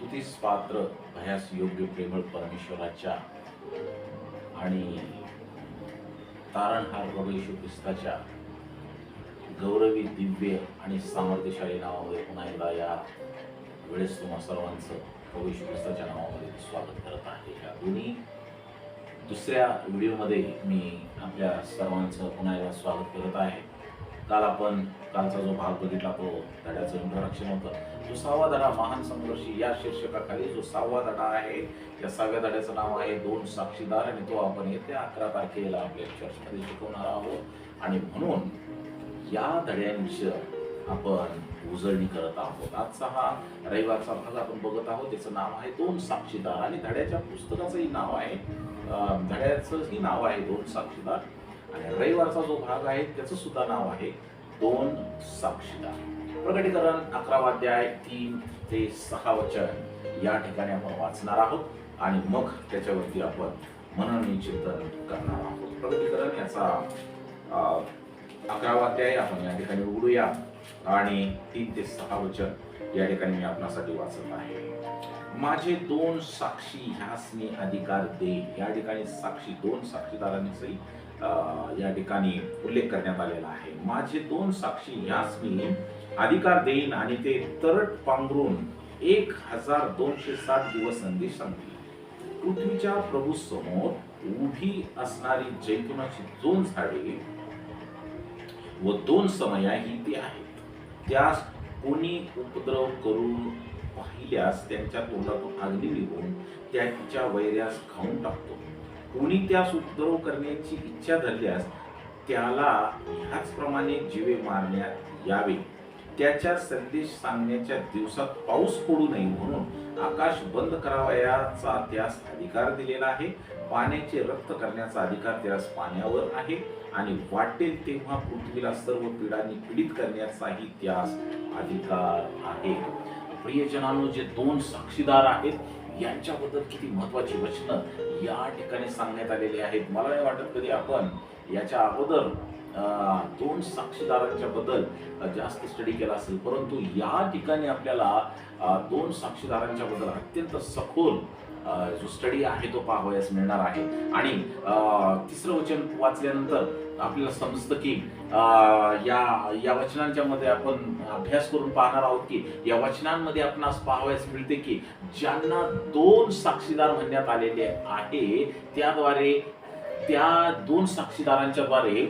स्तुतीस पात्र भयास योग्य प्रेमळ परमेश्वराच्या आणि तारणहार प्रभू येशू ख्रिस्ताच्या गौरवी दिव्य आणि सामर्थ्यशाली नावामध्ये पुन्हा एकदा या वेळेस तुम्हा सर्वांचं प्रभू येशू ख्रिस्ताच्या नावामध्ये स्वागत करत आहे. या दोन्ही दुसऱ्या व्हिडिओमध्ये मी आपल्या सर्वांचं पुन्हा एकदा स्वागत करत आहे. काल आपण कालचा जो भाग बघितला तो धड्याचं इंट्रोडक्शन होतं. जो सहावा धडा महान संघर्षी या शीर्षकाखाली जो सहावा धडा आहे या सहाव्या धड्याचं नाव आहे दोन साक्षीदार आणि तो आपण येत्या अकरा तारखेला आपल्या चर्चमध्ये शिकवणार आहोत. आणि म्हणून या धड्यांविषयी आपण उजळणी करत आहोत. आजचा हा रविवारचा भाग आपण बघत आहोत. त्याचं नाव आहे दोन साक्षीदार आणि धड्याच्या पुस्तकाचंही नाव आहे. धड्याचंही नाव आहे दोन साक्षीदार. आणि रविवारचा जो भाग आहे त्याचं सुद्धा नाव आहे दोन साक्षीदार. प्रकटीकरण अकरावा अध्याय तीन ते सहा वचन. या ठिकाणी आपण वाचणार आहोत आणि मग त्याच्यावरती आपण मनन चिंतन करणार आहोत. प्रकटीकरण याचा अकरावा अध्याय आपण या ठिकाणी उघडूया. आणि तीन ते सहा वचन या ठिकाणी मी आपणासाठी वाचत आहे. माझे दोन साक्षी ह्यास मी अधिकार दे या ठिकाणी साक्षी दोन साक्षीदारांनी सही या ठिकाणी उल्लेख करण्यात आलेला आहे. माझे दोन साक्षी यास मी अधिकार देईन आणि ते तरट पांघरून एक हजार दोनशे साठ दिवस संधी सांगतील. पृथ्वीच्या प्रभू समोर उभी असणारी जैतुनाची दोन झाडे व दोन समया ही ती आहेत. त्यास कोणी उपद्रव करून पाहिल्यास त्यांच्या तोंडातून अग्नी निघून त्याच्या वैर्यास खाऊन टाकतो. कोणी त्यास उपद्रव करण्याची इच्छा धरल्यास त्याला ह्याचप्रमाणे जीवे मारण्यात यावे. त्याच्या संदेश सांगण्याच्या दिवसात पाऊस पडू नये म्हणून आकाश बंद करावयाचा त्यास अधिकार दिलेला आहे. पाण्याचे रक्त करण्याचा अधिकार त्यास पाण्यावर आहे आणि वाटेल तेव्हा पृथ्वीला सर्व पिढांनी पीडित करण्याचाही त्यास अधिकार आहे. प्रियजनानो जे दोन साक्षीदार आहेत यांच्याबद्दल किती महत्वाची वचनं या ठिकाणी सांगण्यात आलेली आहेत. मला नाही वाटत कधी आपण याच्या अगोदर दोन साक्षीदारांच्या बद्दल जास्त स्टडी केला असेल. परंतु या ठिकाणी आपल्याला दोन साक्षीदारांच्या बद्दल अत्यंत सखोल जो स्टडी आहे तो पाहावयास मिळणार आहे. आणि तिसरं वचन वाचल्यानंतर आपल्याला समजतं की या या वचनांच्या मध्ये आपण अभ्यास करून पाहणार आहोत की या वचनांमध्ये आपणास पाहावयास मिळते की ज्यांना दोन साक्षीदार म्हणण्यात आलेले आहे त्याद्वारे त्या दोन साक्षीदारांच्या द्वारे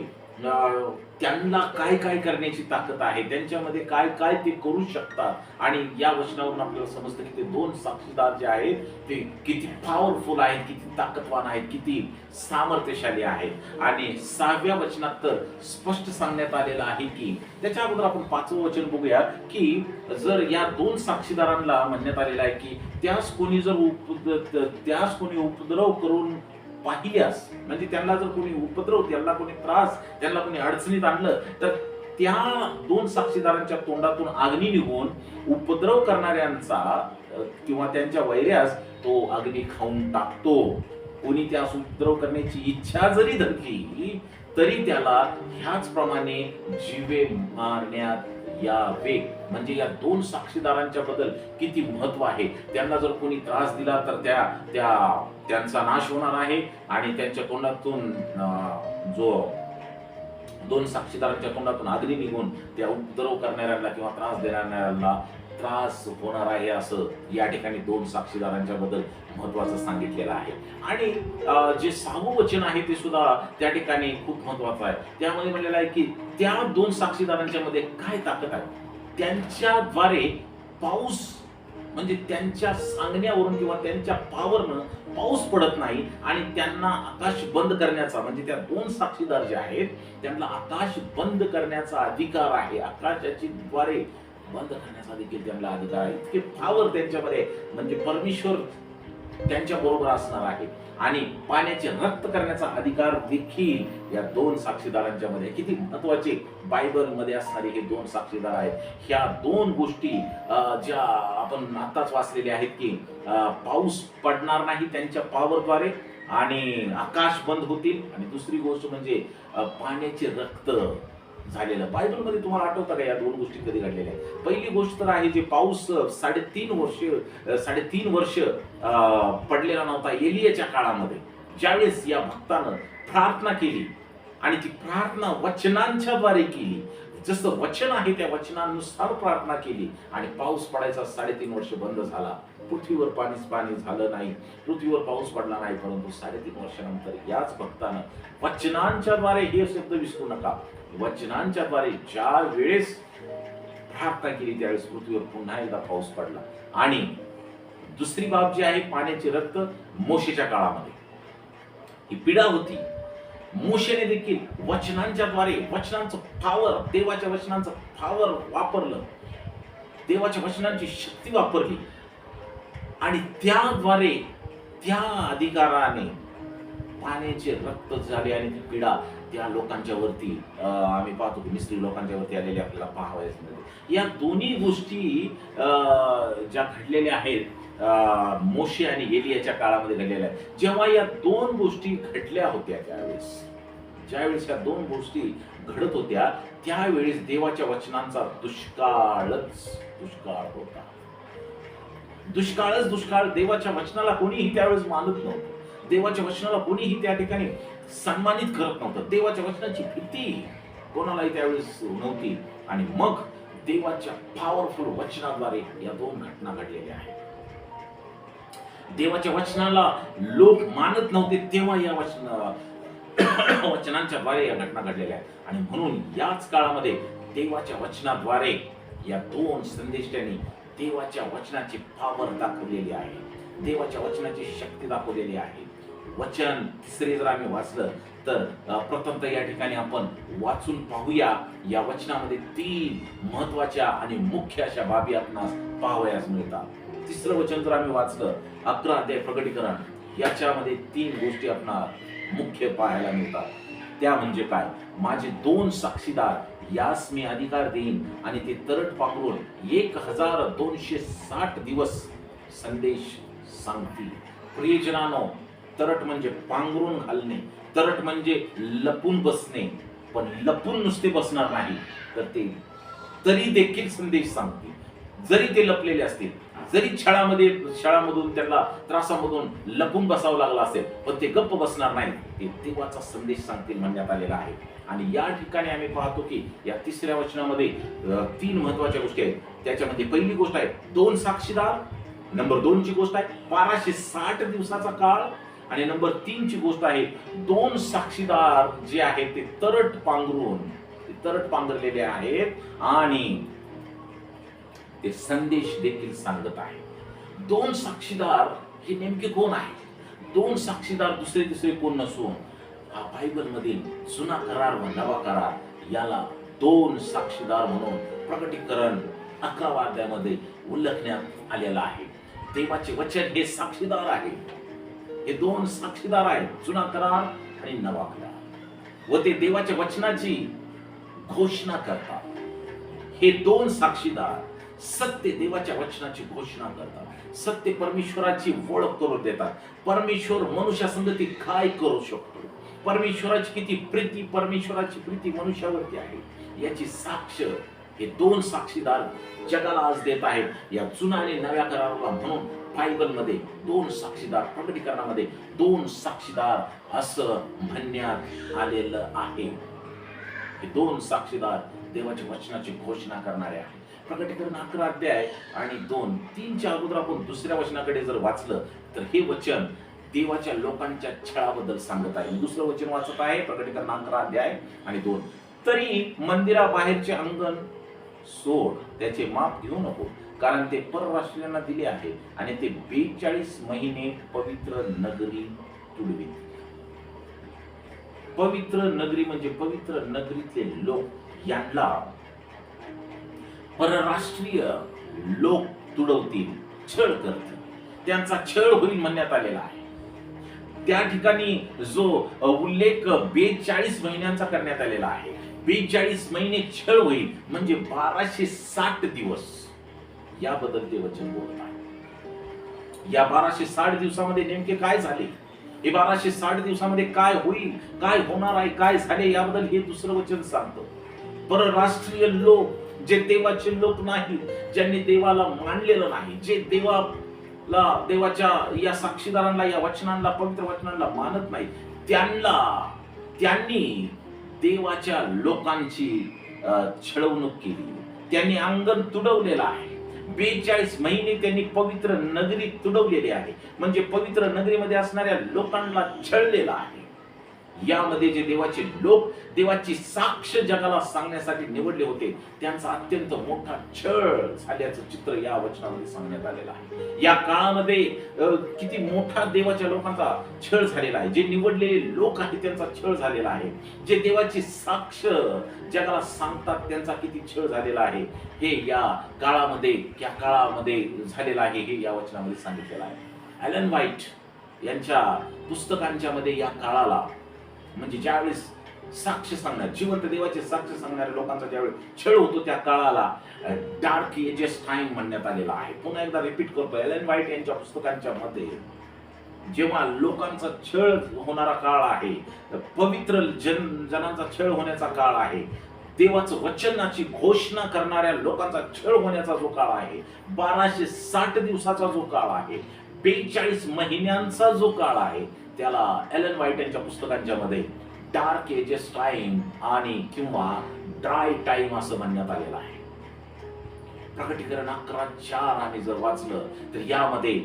त्यांना काय काय करण्याची ताकद आहे त्यांच्यामध्ये काय काय ते करू शकतात? आणि या वचनावरून आपल्याला समजतं की ते दोन साक्षीदार जे आहेत ते किती पॉवरफुल आहेत किती ताकदवान आहेत किती सामर्थ्यशाली आहेत. आणि सहाव्या वचनात तर स्पष्ट सांगण्यात आलेलं आहे की त्याच्या अगोदर आपण पाचवं वचन बघूया की जर या दोन साक्षीदारांना म्हणण्यात आलेलं आहे की त्यास कोणी जर उप त्यास कोणी उपद्रव करून पाहिल्यास म्हणजे त्यांना जर कोणी उपद्रव त्यांना कोणी त्रास त्यांना कोणी अडचणीत आणलं तर त्या दोन साक्षीदारांच्या तोंडातून अग्नी निघून उपद्रव करणाऱ्यांचा किंवा त्यांच्या वैर्यास तो अग्नी खाऊन टाकतो. कोणी त्यास उपद्रव करण्याची इच्छा जरी धरली तरी त्याला ह्याचप्रमाणे जीवे मारण्यात यावे म्हणजे या दोन साक्षीदारांच्या बद्दल किती महत्त्व आहे? त्यांना जर कोणी त्रास दिला तर त्या त्या त्यांचा नाश होणार आहे. आणि त्यांच्या तोंडातून अं, जो दोन साक्षीदारांच्या तोंडातून अग्नी निघून त्या उपद्रव करणाऱ्यांना किंवा त्रास देणाऱ्यांना त्रास होणार आहे असं या ठिकाणी दोन साक्षीदारांच्या बद्दल महत्वाचं सांगितलेलं आहे. आणि जे सामू वचन आहे ते सुद्धा त्या ठिकाणी खूप महत्वाचं आहे. त्यामध्ये म्हणलेलं आहे की त्या दोन साक्षीदारांच्या मध्ये काय ताकद आहे? त्यांच्याद्वारे पाऊस म्हणजे त्यांच्या सांगण्यावरून किंवा त्यांच्या पावरनं पाऊस पडत नाही आणि त्यांना आकाश बंद करण्याचा म्हणजे त्या दोन साक्षीदार जे आहेत त्यांना आकाश बंद करण्याचा अधिकार आहे. आकाशाची द्वारे बंद करण्याचा देखील त्यांना अधिकार आहे इतके पावर त्यांच्यामध्ये म्हणजे परमेश्वर त्यांच्या बरोबर असणार आहे. आणि पाण्याचे रक्त करण्याचा अधिकार देखील या दोन साक्षीदारांच्या मध्ये किती महत्त्वाचे बायबलमध्ये असणारे हे दोन साक्षीदार आहेत. ह्या दोन गोष्टी अं, ज्या आपण आताच वाचलेल्या आहेत की पाऊस पडणार नाही त्यांच्या पावरद्वारे आणि आकाश बंद होतील. आणि दुसरी गोष्ट म्हणजे पाण्याचे रक्त झालेलं. बायबलमध्ये तुम्हाला आठवतं का या दोन गोष्टी कधी घडलेल्या आहेत? पहिली गोष्ट तर आहे जे पाऊस साडेतीन वर्ष साडेतीन वर्ष पडलेला नव्हता एलियाच्या काळामध्ये. ज्यावेळेस या भक्तानं प्रार्थना केली आणि ती प्रार्थना वचनांच्या द्वारे केली. जसं वचन आहे त्या वचनानुसार प्रार्थना केली आणि पाऊस पडायचा साडेतीन वर्ष बंद झाला. पृथ्वीवर पाणीच पाणी झालं नाही. पृथ्वीवर पाऊस पडला नाही परंतु साडेतीन वर्षानंतर याच भक्तानं वचनांच्या द्वारे हे शब्द विसरू नका. वचनांच्या द्वारे ज्या वेळेस प्रार्थना केली त्यावेळेस पृथ्वीवर पुन्हा एकदा पाऊस पडला. आणि दुसरी बाब जी आहे पाण्याचे रक्त मोशेच्या काळामध्ये. ही पीडा होती. मोशेने देखील वचनांच्या द्वारे वचनांचं पावर देवाच्या वचनांचं पावर वापरलं. देवाच्या वचनांची शक्ती वापरली. आणि त्याद्वारे त्या अधिकाराने पाण्याचे रक्त झाले आणि ती पीडा त्या लोकांच्या वरती आम्ही पाहतो की मिस्त्री लोकांच्या वरती आलेली आपल्याला पाहावयास मिळते म्हणजे. या दोन्ही गोष्टी अं, ज्या घडलेल्या आहेत मोशी मोशे आणि एलियाच्या काळामध्ये घडलेल्या आहेत. जेव्हा या दोन गोष्टी घडल्या होत्या त्यावेळेस ज्यावेळेस या दोन गोष्टी घडत होत्या त्यावेळेस देवाच्या वचनांचा दुष्काळच दुष्काळ होता. दुष्काळच दुष्काळ देवाच्या वचनाला कोणीही त्यावेळेस मानत नव्हतं. देवाच्या वचनाला कोणीही त्या ठिकाणी सन्मानित करत नव्हतं. देवाच्या वचनाची भीती कोणालाही त्यावेळेस नव्हती. आणि मग देवाच्या पॉवरफुल वचनाद्वारे या दोन घटना घडलेल्या आहेत. देवाच्या वचनाला लोक मानत नव्हते तेव्हा या वचन वचनांच्या द्वारे या घटना घडलेल्या आहेत. आणि म्हणून याच काळामध्ये देवाच्या वचनाद्वारे या दोन संदेशांनी देवाच्या वचनाची पावर दाखवलेली आहे. देवाच्या वचनाची शक्ती दाखवलेली आहे. वचन तिसरे जर आम्ही वाचलं तर अ, प्रथमतः या ठिकाणी आपण वाचून पाहूया. या वचनामध्ये तीन महत्त्वाच्या आणि मुख्य अशा बाबी आपणास पाहावयास मिळतात. तिसरं वचन जर आम्ही वाचलं अकरा अध्याय प्रकटीकरण याच्यामध्ये तीन गोष्टी आपणास मुख्य पाहायला मिळतात. त्या म्हणजे काय? माझे दोन साक्षीदार यास मी अधिकार देईन आणि ते तरट पाकडून एक हजार दोनशे साठ दिवस संदेश सांगतील. प्रियजनानो तरट म्हणजे पांघरून घालणे तरट म्हणजे लपून बसणे पण लपून नुसते बसणार नाही तर ते तरी देखील संदेश सांगतील. जरी ते लपलेले असतील जरी छळामध्ये शाळामधून त्यांना त्रासामधून लपून बसावं लागलं असेल पण ते गप्प बसणार नाही ते देवाचा संदेश सांगतील म्हणण्यात आलेला आहे. आणि या ठिकाणी आम्ही पाहतो की या तिसऱ्या वचनामध्ये तीन महत्त्वाच्या गोष्टी आहेत. त्याच्यामध्ये पहिली गोष्ट आहे दोन साक्षीदार. नंबर दोनची गोष्ट आहे बाराशे साठ दिवसाचा काळ आणि नंबर तीनची गोष्ट आहे दोन साक्षीदार जे आहेत ते तरट पांघरून ते तरट पांघरलेले आहेत आणि ते संदेश देखील सांगत आहे दोन साक्षीदार हे नेमके कोण आहे दोन साक्षीदार दुसरे तिसरे कोण नसून हा बायबल मधील जुना करार व नवा करार याला दोन साक्षीदार म्हणून प्रकटीकरण अकरा वाद्यामध्ये उल्लेखण्यात आलेला आहे. देवाचे वचन हे साक्षीदार आहे. हे दोन साक्षीदार आहेत जुना करार आणि नवा करार. व ते देवाच्या वचनाची घोषणा करतात. हे दोन साक्षीदार सत्य देवाच्या वचनाची घोषणा करतात. सत्य परमेश्वराची ओळख करून देतात. परमेश्वर मनुष्यासंगती काय करू शकतो? परमेश्वराची किती प्रीती परमेश्वराची प्रीती मनुष्यावरती आहे? याची साक्ष हे दोन साक्षीदार जगाला आज देत आहेत. या जुना आणि नव्या कराराला म्हणून बायबलमध्ये दोन साक्षीदार प्रकटीकरणामध्ये दोन साक्षीदार असं म्हणण्यात आलेलं आहे. हे दोन साक्षीदार देवाच्या वचनाची घोषणा करणारे आहे प्रकटीकरण अकरा अध्याय आणि दोन तीनच्या अगोदर आपण दुसऱ्या वचनाकडे जर वाचलं तर हे वचन देवाच्या लोकांच्या छळाबद्दल सांगत आहे. दुसरं वचन वाचत आहे प्रकटीकरण अकरा अध्याय आणि दोन. तरी मंदिराबाहेरचे अंगण सोड त्याचे माप घेऊ नको. कारण ते परराष्ट्रीयांना दिले आहे आणि ते बेचाळीस महिने पवित्र नगरी तुडवित. पवित्र नगरी म्हणजे पवित्र नगरीतले लोक यांना परराष्ट्रीय लोक तुडवतील छळ करतील. त्यांचा छळ होईल म्हणण्यात आलेला आहे. त्या ठिकाणी जो उल्लेख बेचाळीस महिन्यांचा करण्यात आलेला आहे. बेचाळीस महिने छळ होईल म्हणजे बाराशे साठ दिवस. याबद्दल ते वचन बोलत आहे. या बाराशे साठ दिवसामध्ये नेमके काय झाले? हे बाराशे साठ दिवसामध्ये काय होईल? काय होणार आहे? काय झाले? याबद्दल हे दुसरं वचन सांगतं. परराष्ट्रीय लोक जे देवाचे लोक नाहीत ज्यांनी देवाला मानलेलं नाही जे देवाला देवाच्या या साक्षीदारांना या वचनांना पवित्र वचनांना मानत नाही त्यांना त्यांनी देवाच्या लोकांची छळवणूक केली. त्यांनी अंगण तुडवलेलं आहे. बेचाळीस महिने त्यांनी पवित्र नगरी तुडवलेली आहे. म्हणजे पवित्र नगरीमध्ये असणाऱ्या लोकांना छळलेला आहे. यामध्ये जे देवाचे लोक देवाची साक्ष जगाला सांगण्यासाठी निवडले होते त्यांचा अत्यंत मोठा छळ झाल्याचं चित्र या वचनामध्ये सांगण्यात आलेलं आहे. या काळामध्ये किती मोठा देवाच्या लोकांचा छळ झालेला आहे. जे निवडलेले लोक आहेत त्यांचा छळ झालेला आहे. जे देवाची साक्ष जगाला सांगतात त्यांचा किती छळ झालेला आहे हे या काळामध्ये या काळामध्ये झालेलं आहे हे या वचनामध्ये सांगितलेलं आहे. ॲलन व्हाईट यांच्या पुस्तकांच्या मध्ये या काळाला म्हणजे ज्यावेळेस साक्ष सांगणार जिवंत देवाचे साक्ष सांगणाऱ्या लोकांचा ज्यावेळेस छळ होतो त्या काळाला डार्क एजेस टाइम म्हणण्यात आलेला आहे. पुन्हा एकदा रिपीट करतो एलन व्हाईट यांच्या पुस्तकांच्या मध्ये जेव्हा लोकांचा छळ होणारा काळ आहे पवित्र जन जनांचा छळ होण्याचा काळ आहे देवाचं वचनाची घोषणा करणाऱ्या लोकांचा छळ होण्याचा जो काळ आहे बाराशे साठ दिवसाचा जो काळ आहे बेचाळीस महिन्यांचा जो काळ आहे त्याला एलन व्हाईट यांच्या पुस्तकांच्या मध्ये डार्क एजेस टाइम आणि किंवा ड्राय टाइम असं म्हणण्यात आलेलं आहे. प्रकटीकरण अकरा चार आम्ही जर वाचलं तर यामध्ये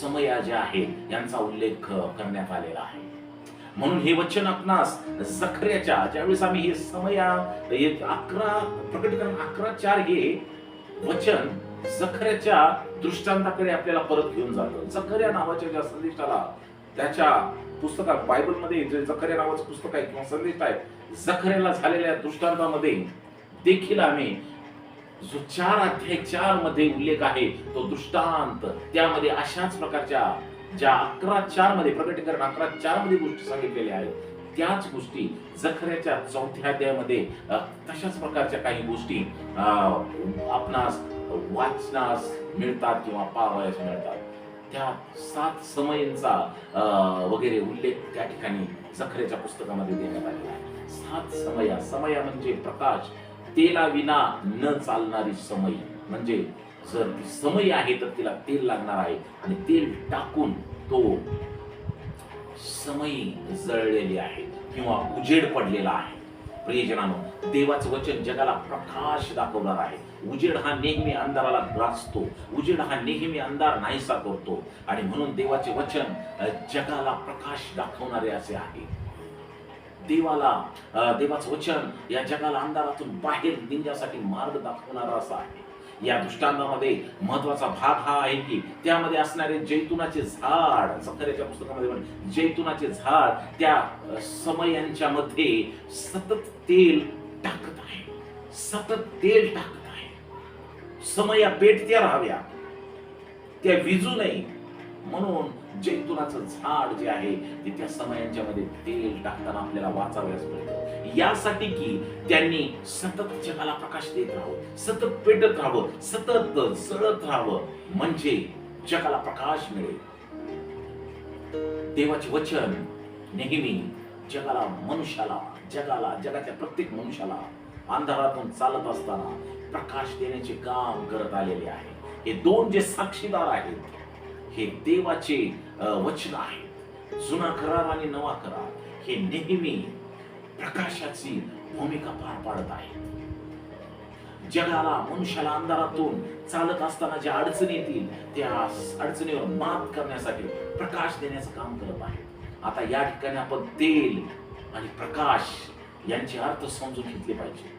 समया ज्या आहेत यांचा उल्लेख करण्यात आलेला आहे. म्हणून हे वचन आपणास जखऱ्याच्या ज्यावेळेस आम्ही हे समया अकरा प्रकटीकरण अकरा चार हे वचन जखऱ्याच्या दृष्टांताकडे आपल्याला परत घेऊन जातं. जखऱ्या नावाच्या ज्या संदेशाला त्याच्या पुस्तकात बायबलमध्ये जे जखरे नावाचं पुस्तक आहे किंवा संदेश आहे जखरेला झालेल्या दृष्टांतामध्ये देखील आम्ही जो चार अध्याय चारमध्ये उल्लेख आहे तो दृष्टांत त्यामध्ये अशाच प्रकारच्या ज्या अकरा चारमध्ये प्रकटीकरण अकरा चारमध्ये गोष्टी सांगितलेल्या आहेत त्याच गोष्टी जखऱ्याच्या चौथ्या अध्यायामध्ये तशाच प्रकारच्या काही गोष्टी आपणास वाचनास मिळतात किंवा पाहावयास मिळतात. त्या सात समयांचा वगैरे उल्लेख त्या ठिकाणी सखरेच्या पुस्तकामध्ये देण्यात आलेला आहे. सात समया समया म्हणजे प्रकाश तेला विना न चालणारी समय. म्हणजे जर ती समय आहे तर तिला तेल लागणार आहे आणि तेल टाकून तो समई जळलेली आहे किंवा उजेड पडलेला आहे. प्रियजनानो देवाचं वचन जगाला प्रकाश दाखवणार आहे. उजेड हा नेहमी अंधाराला ग्रासतो उजेड हा नेहमी अंधार नाहीसा करतो. आणि म्हणून देवाचे वचन जगाला प्रकाश दाखवणारे असे आहे. देवाला देवाचं वचन या जगाला अंधारातून बाहेर निघण्यासाठी मार्ग दाखवणारा असा आहे. या दृष्टांतामध्ये महत्त्वाचा भाग हा आहे की त्यामध्ये असणारे जैतुनाचे झाड जखऱ्याच्या पुस्तकामध्ये जैतुनाचे झाड त्या समयांच्या मध्ये सतत तेल टाकत आहे. सतत तेल टाकत समया पेटत्या राहाव्या. त्या विजू नये म्हणून जैतुनाचं झाड जे आहे ते त्या समयांच्या मध्ये तेल टाकताना आपल्याला वाचावयास मिळतं. यासाठी की त्यांनी सतत जगाला प्रकाश देत राहावं सतत पेटत राहावं सतत जळत राहावं. म्हणजे जगाला प्रकाश मिळेल. देवाचे वचन नेहमी जगाला मनुष्याला जगाला जगाच्या प्रत्येक मनुष्याला अंधारातून चालत असताना प्रकाश देण्याचे काम करत आलेले आहे. हे दोन जे साक्षीदार आहेत हे देवाचे वचन आहेत जुना करार आणि नवा करार हे नेहमी प्रकाशाची भूमिका पार पाडत आहेत जगाला मनुष्याला अंधारातून चालत असताना ज्या अडचणी येतील त्या अडचणीवर मात करण्यासाठी प्रकाश देण्याचं काम करत आहे. आता या ठिकाणी आपण तेल आणि प्रकाश यांचे अर्थ समजून घेतले पाहिजे.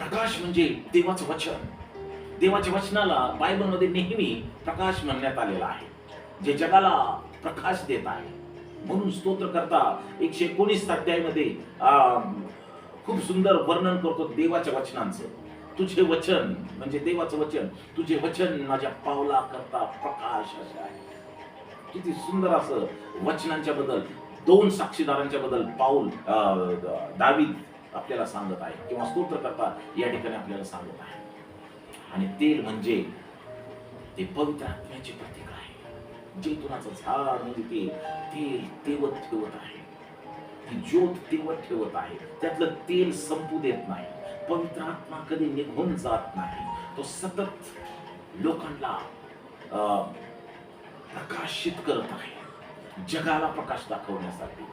प्रकाश म्हणजे देवाचं वचन. देवाच्या वचनाला बायबलमध्ये नेहमी प्रकाश म्हणण्यात आलेला आहे. जे जगाला प्रकाश देत आहे. म्हणून स्तोत्र करता एकशे एकोणीस अध्यायमध्ये अं, खूप सुंदर वर्णन करतो देवाच्या वचनांचं. तुझे वचन म्हणजे देवाचं वचन. तुझे वचन माझ्या पावला करता प्रकाश असे आहे. किती सुंदर असं वचनांच्या बद्दल दोन साक्षीदारांच्या बद्दल पाऊल अं, दावीद आपल्याला सांगत आहे किंवा स्तोत्र करता या ठिकाणी आपल्याला सांगत आहे. आणि तेल म्हणजे ते पवित्र आत्म्याचे प्रतीक आहे. जेतुनाचं झाड म्हणजे ते तेल तेवत ठेवत आहे. ती ज्योत तेवत ठेवत आहे. त्यातलं तेल संपू देत नाही. पवित्र आत्मा कधी निघून जात नाही. तो सतत लोकांना अं, प्रकाशित करत आहे. जगाला प्रकाश दाखवण्यासाठी.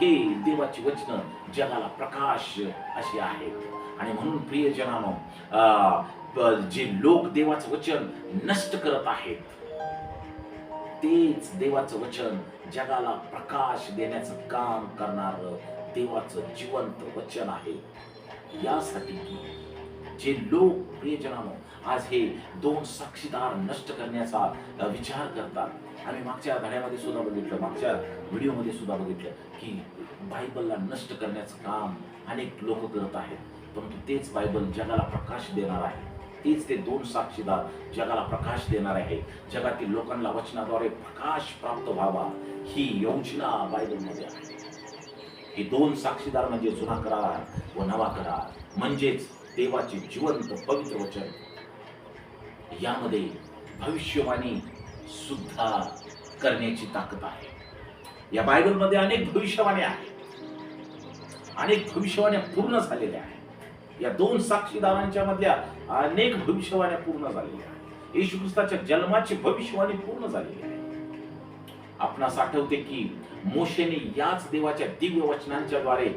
हे देवाची वचन जगाला प्रकाश अशी आहेत. आणि म्हणून प्रियजनानो अं, जे लोक देवाचं वचन नष्ट करत आहेत तेच देवाचं वचन जगाला प्रकाश देण्याचं काम करणार देवाचं जिवंत वचन आहे. यासाठी की जे लोक प्रियजनानो आज हे दोन साक्षीदार नष्ट करण्याचा विचार करतात. आम्ही मागच्या धड्यामध्ये सुद्धा बघितलं मागच्या व्हिडिओमध्ये सुद्धा बघितलं की बायबलला नष्ट करण्याचं काम अनेक लोक करत आहेत. परंतु तेच बायबल जगाला प्रकाश देणार आहे. तेच ते दोन साक्षीदार जगाला प्रकाश देणार आहे. जगातील लोकांना वचनाद्वारे प्रकाश प्राप्त व्हावा ही योजना बायबलमध्ये आहे. हे दोन साक्षीदार म्हणजे जुना करार व नवा करार. म्हणजेच देवाचे जिवंत पवित्र वचन. यामध्ये भविष्यवाणी सुद्धा करण्याची ताकद आहे. या बायबलमध्ये अनेक भविष्यवाणी आहेत. अनेक भविष्यवाण्या पूर्ण झालेल्या आहेत. या दोन साक्षीदारांच्या मधल्या अनेक भविष्यवाण्या पूर्ण झालेल्या आहेत. येशू ख्रिस्ताच्या जन्माची भविष्यवाणी पूर्ण झालेली आहे. आपणास आठवते की मोशेने याच देवाच्या दिव्य वचनांच्या द्वारे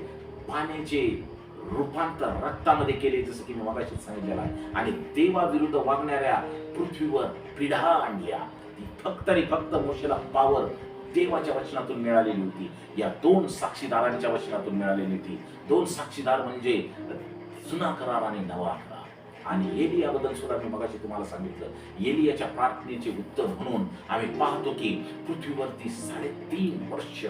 पाण्याचे रूपांतर रक्तामध्ये केले जसं की मी मगाशीच सांगितलेलं आहे. आणि देवाविरुद्ध वागणाऱ्या पृथ्वीवर पिढा आणल्या. ती फक्त आणि फक्त मोशेला पावर देवाच्या वचनातून मिळालेली होती. या दोन साक्षीदारांच्या वचनातून मिळालेली होती. दोन साक्षीदार म्हणजे जुना करार आणि नवा करार आणि एलियाबद्दल सुद्धा मी मगाशी तुम्हाला सांगितलं. एलियाच्या प्रार्थनेचे उत्तर म्हणून आम्ही पाहतो की पृथ्वीवरती साडेतीन वर्ष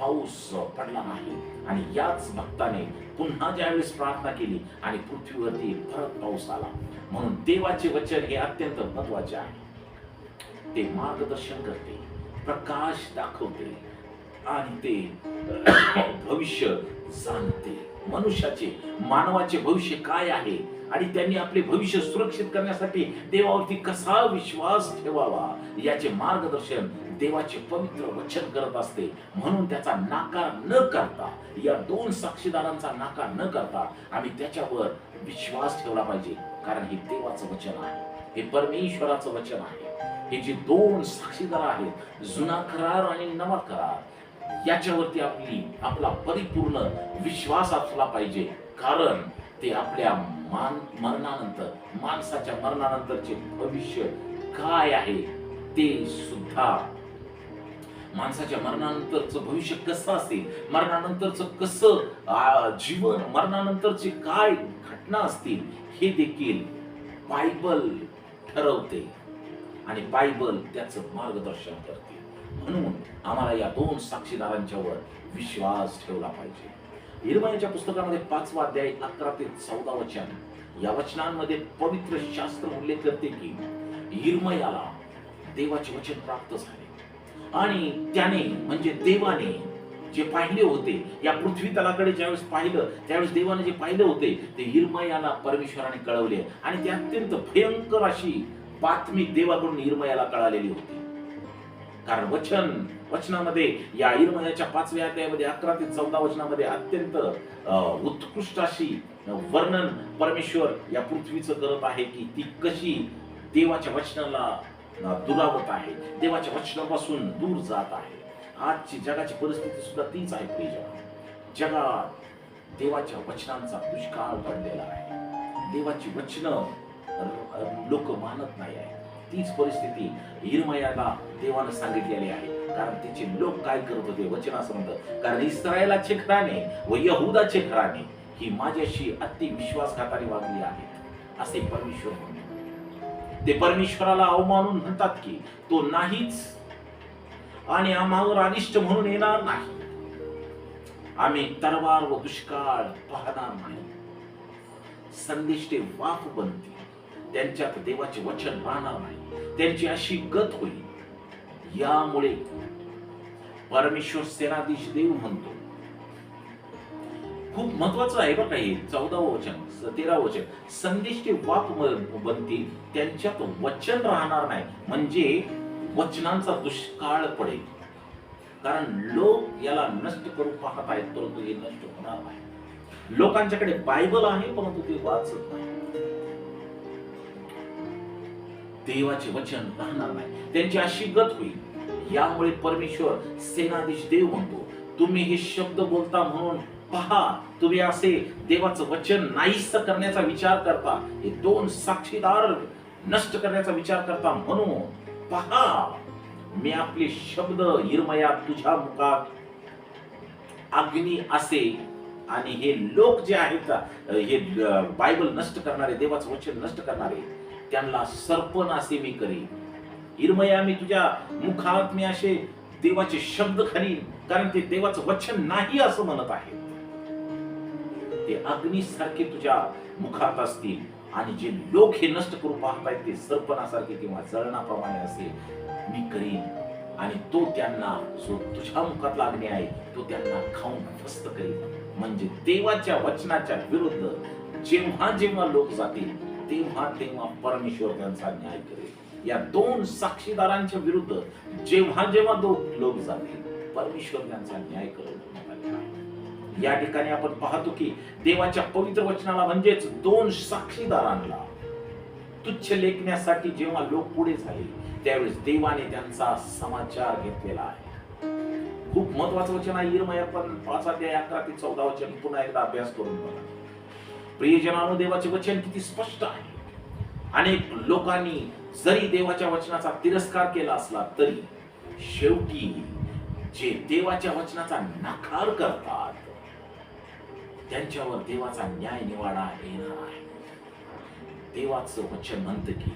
पाऊस पडला नाही आणि याच भक्ताने पुन्हा ज्यावेळेस प्रार्थना केली आणि पृथ्वीवरती परत पाऊस आला. म्हणून देवाचे वचन हे अत्यंत महत्त्वाचे आहे. ते मार्गदर्शन करते प्रकाश दाखवते आणि ते भविष्य जाणते. मनुष्याचे मानवाचे भविष्य काय आहे आणि त्यांनी आपले भविष्य सुरक्षित करण्यासाठी देवावरती कसा विश्वास ठेवावा याचे मार्गदर्शन देवाचे पवित्र वचन करत असते. म्हणून त्याचा नाकार न करता या दोन साक्षीदारांचा नाकार न करता आम्ही त्याच्यावर विश्वास ठेवला पाहिजे. कारण हे देवाचं वचन आहे. हे परमेश्वराचं वचन आहे. हे जे दोन साक्षीदार आहेत जुना करार आणि नवा करार याच्यावरती आपली आपला परिपूर्ण विश्वास असला पाहिजे. कारण ते आपल्या मान मरणानंतर माणसाच्या मरणानंतरचे भविष्य काय आहे ते सुद्धा माणसाच्या मरणानंतरचं भविष्य कसं असेल? मरणानंतरचं कसं जीवन मरणानंतरचे काय घटना असतील हे देखील बायबल ठरवते. आणि बायबल त्याचं मार्गदर्शन करते. म्हणून आम्हाला या दोन साक्षीदारांच्यावर विश्वास ठेवला पाहिजे. निर्मयाच्या पुस्तकामध्ये पाचवा अध्याय अकरा ते चौदा वचन. या वचनांमध्ये पवित्र शास्त्र उल्लेख करते की निर्मयाला देवाचे वचन प्राप्त झाले. आणि त्याने म्हणजे देवाने जे पाहिले होते या पृथ्वी तलाकडे ज्यावेळेस पाहिलं त्यावेळेस देवाने जे पाहिले होते ते हिरमयाला परमेश्वराने कळवले. आणि ते अत्यंत भयंकर अशी बातमी देवाकडून हिरमयाला कळालेली होती. कारण वचन वचनामध्ये या इरमयाच्या पाचव्या अध्यायामध्ये अकरा ते चौदा वचनामध्ये अत्यंत अं, उत्कृष्ट अशी वर्णन परमेश्वर या पृथ्वीचं करत आहे की ती कशी देवाच्या वचनाला दुरावत आहे. देवाच्या वचनापासून दूर जात आहे. आजची जगाची परिस्थिती सुद्धा तीच आहे प्रियजन जगात देवाच्या वचनांचा दुष्काळ पडलेला आहे. देवाची वचनं लोक मानत नाही आहे तीच परिस्थिती हिरमयाला देवानं सांगितलेली आहे. कारण तिचे लोक काय करत होते? वचन म्हणतात कारण इस्रायलाचे खराने व यहुदाचे खराने ही माझ्याशी अति विश्वासघाताने वागली आहेत. असे परमेश्वर म्हणतो ते परमेश्वराला अवमानून म्हणतात की तो नाहीच आणि आम्हावर अनिष्ट म्हणून येणार नाही. आम्ही तरवार व दुष्काळ पाहणार नाही. संदिष्टे वाफ बनते त्यांच्यात देवाचे वचन राहणार नाही. त्यांची अशी गत होईल. यामुळे परमेश्वर सेनाधीश देव म्हणतो खूप महत्वाचं आहे बरं काही हे. चौदावं वचन तेरा वचन. संदिष्टे वाप बनतील त्यांच्यात वचन राहणार नाही. म्हणजे वचनांचा दुष्काळ पडेल. कारण लोक याला नष्ट करून पाहत आहेत परंतु हे नष्ट होणार नाही. लोकांच्याकडे बायबल आहे परंतु ते वाचत नाही. देवाचे वचन राहणार नाही. त्यांची अशी गत होईल. यामुळे परमेश्वर सेनाधीश देव म्हणतो तुम्ही हे शब्द बोलता म्हणून पहा तुम्ही असे देवाचं वचन नाहीस करण्याचा विचार करता हे दोन साक्षीदार नष्ट करण्याचा विचार करता म्हणून पहा मी आपले शब्द हिरमया तुझ्या मुखात अग्नी असे आणि हे लोक जे आहेत हे बायबल नष्ट करणारे देवाचं वचन नष्ट करणारे त्यांना सर्पण असे मी करीन. हिरमया मी तुझ्या मुखात मी असे देवाचे शब्द खालीन कारण ते देवाचं वचन नाही असं म्हणत आहे ते अग्नीसारखे तुझ्या मुखात असतील. आणि जे लोक हे नष्ट करू पाहत आहेत ते सर्पणासारखे किंवा जळणाप्रमाणे असेल. मी करीन. आणि तो त्यांना जो तुझ्या मुखातला अग्नी आहे तो त्यांना खाऊन फस्त करेल म्हणजे देवाच्या वचनाच्या विरुद्ध जेव्हा जेव्हा लोक जातील तेव्हा तेव्हा परमेश्वर त्यांचा न्याय करेल. या दोन साक्षीदारांच्या विरुद्ध जेव्हा जेव्हा दोन लोक जातील परमेश्वर त्यांचा न्याय करेल. या ठिकाणी आपण पाहतो की देवाच्या पवित्र वचनाला म्हणजेच दोन साक्षीदारांना तुच्छ लेखण्यासाठी जेव्हा लोक पुढे झाले त्यावेळेस देवाने त्यांचा समाचार घेतलेला आहे. खूप महत्वाचं वचन आहे. इरमया पण पाच अध्याय अकरा ते चौदा वचन पुन्हा एकदा अभ्यास करून बघा. प्रियजनानो देवाचे वचन किती स्पष्ट आहे. अनेक लोकांनी जरी देवाच्या वचनाचा तिरस्कार केला असला तरी शेवटी जे देवाच्या वचनाचा नकार करतात त्यांच्यावर देवाचा न्याय निवाडा येणार आहे. देवाचं वचन म्हणतं की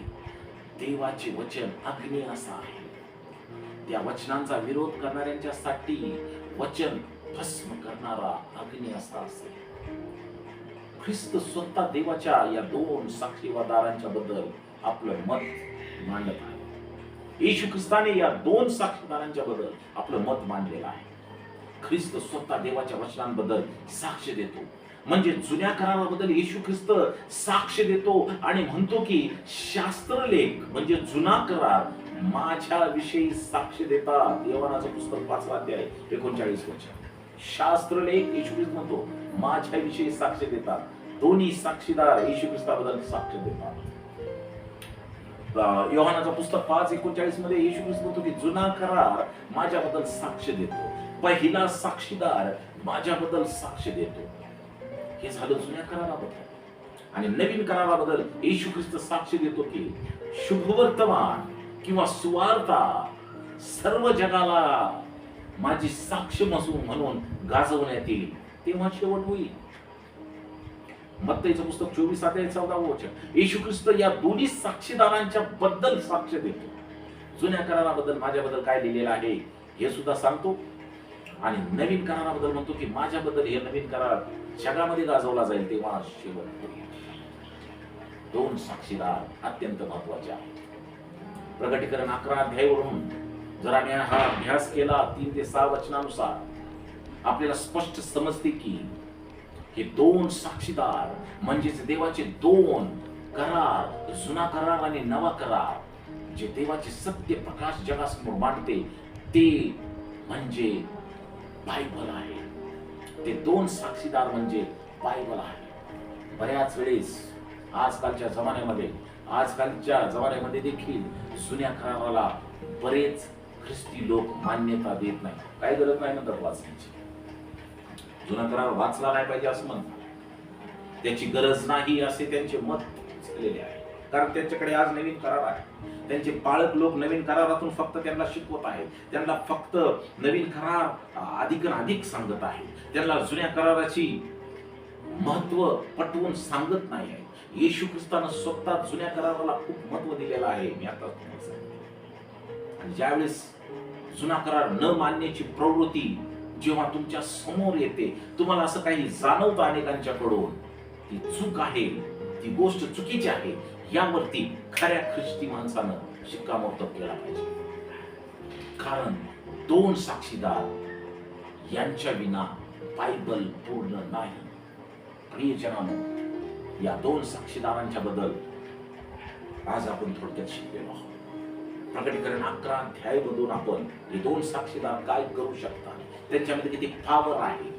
देवाचे वचन अग्नी असं आहे. त्या वचनांचा विरोध करणाऱ्यांच्यासाठी वचन भस्म करणारा अग्नी असा असेल ख्रिस्त स्वतः देवाच्या या दोन साक्षीवादारांच्या बद्दल आपलं मत मांडत आहे. येशू ख्रिस्ताने या दोन साक्षीदारांच्या बद्दल आपलं मत मांडलेलं आहे. ख्रिस्त स्वतः देवाच्या वचनांबद्दल साक्ष देतो. म्हणजे जुन्या कराराबद्दल येशू ख्रिस्त साक्ष देतो आणि म्हणतो की शास्त्रलेख म्हणजे जुना करार माझ्या विषयी साक्ष देतात. यवनाचं पुस्तक पाचवा अध्याय एकोणचाळीस वर्ष शास्त्रलेख येशू ख्रिस्त म्हणतो माझ्या विषयी साक्ष देतात. दोन्ही साक्षीदार येशू ख्रिस्ताबद्दल साक्ष देतात. योहानाचं पुस्तक पाच एकोणचाळीसमध्ये येशू ख्रिस्त म्हणतो की जुना करार माझ्याबद्दल साक्ष देतो. पहिला साक्षीदार माझ्याबद्दल साक्ष देतो. हे झालं जुन्या कराराबद्दल. आणि नवीन कराराबद्दल येशू ख्रिस्त साक्ष देतो की शुभवर्तमान किंवा सुवार्ता सर्व जगाला माझी साक्ष मसून म्हणून गाजवण्यात येईल तेव्हा शेवट होईल. मत्ताईचं पुस्तक चोवीस अध्याय चौदा वचन. येशू ख्रिस्त या दोन्ही साक्षीदारांच्या बद्दल साक्ष देतो. जुन्या कराराबद्दल माझ्याबद्दल काय लिहिलेलं आहे हे सुद्धा सांगतो. आणि नवीन कराराबद्दल म्हणतो की माझ्याबद्दल हे नवीन करार जगामध्ये गाजवला जाईल तेव्हा शेवट दोन साक्षीदार अत्यंत महत्त्वाचे आहेत. प्रगटीकरण अकरा अध्यायवरून जर आम्ही हा अभ्यास केला तीन ते सहा वचनानुसार आपल्याला स्पष्ट समजते की हे दोन साक्षीदार म्हणजेच देवाचे दोन करार जुना करार आणि नवा करार जे देवाचे सत्य प्रकाश जगासमोर मांडते ते म्हणजे बायबल आहे. ते दोन साक्षीदार म्हणजे बायबल आहे. बऱ्याच वेळेस आजकालच्या जमान्यामध्ये आजकालच्या जमान्यामध्ये देखील जुन्या कराराला बरेच ख्रिस्ती लोक मान्यता देत नाही. काय गरज नाही म्हणतात वाचण्याची जुना करार वाचला नाही पाहिजे असं म्हणतात. त्याची गरज नाही असे त्यांचे मत झालेले आहे. कारण त्यांच्याकडे आज नवीन करार आहे. त्यांचे पाळक लोक नवीन करारातून फक्त त्यांना शिकवत आहेत. त्यांना फक्त नवीन करार अधिक अधिक सांगत आहे त्यांना जुन्या कराराची महत्त्व पटवून सांगत नाही आहे येशू ख्रिस्तानं स्वतः जुन्या कराराला खूप महत्त्व दिलेलं आहे. मी आता तुम्हाला आणि ज्यावेळेस जुना करार न मानण्याची प्रवृत्ती जेव्हा तुमच्यासमोर येते तुम्हाला असं काही जाणवतं अनेकांच्याकडून ती चूक आहे ती गोष्ट चुकीची आहे. यावरती खऱ्या ख्रिस्ती माणसानं शिक्कामोर्तब केला पाहिजे. कारण दोन साक्षीदार यांच्या विना बायबल पूर्ण नाही. प्रियजनानं या दोन साक्षीदारांच्या बद्दल आज आपण थोडक्यात शिकलेलो आहोत. प्रकटीकरण अकरा अध्यायमधून आपण हे दोन साक्षीदार काय करू शकतात त्यांच्यामध्ये किती पावर आहे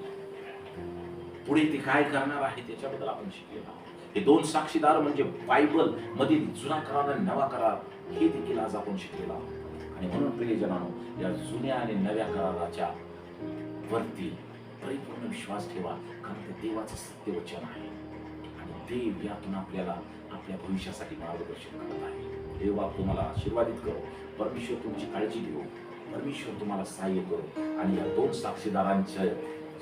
पुढे ते काय करणार आहे त्याच्याबद्दल आपण शिकलेलो आहोत. हे दोन साक्षीदार म्हणजे बायबल मधील जुना करार आणि नवा करार हे देखील आज आपण शिकलेला आहोत. आणि म्हणून प्रियजनानो या जुन्या आणि नव्या कराराच्या वरती परिपूर्ण विश्वास ठेवा कारण ते देवाचं सत्यवचन आहे. आणि देव यातून आपल्याला आपल्या भविष्यासाठी मार्गदर्शन करत आहे. देव बाप तुम्हाला आशीर्वादित करो. परमेश्वर तुमची काळजी घेऊ परमेश्वर तुम्हाला सहाय्य करो. आणि या दोन साक्षीदारांच्या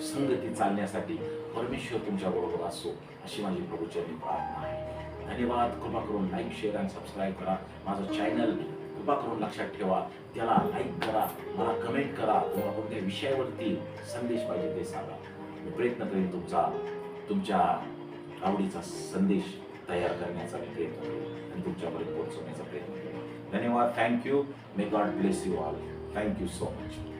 संगती चालण्यासाठी परमेश्वर तुमच्याबरोबर असो अशी माझी प्रभूचरणी प्रार्थना आहे. धन्यवाद. कृपा करून लाईक शेअर आणि सबस्क्राईब करा. माझं चॅनल कृपा करून लक्षात ठेवा. त्याला लाईक करा. मला कमेंट करा. तुम्हाला कोणत्या विषयावरती संदेश पाहिजे ते सांगा. मी प्रयत्न करेन तुमचा तुमच्या आवडीचा संदेश तयार करण्याचा मी प्रयत्न करेन आणि तुमच्यापर्यंत पोहोचवण्याचा प्रयत्न करेन. धन्यवाद. Thank you may God bless you all thank you so much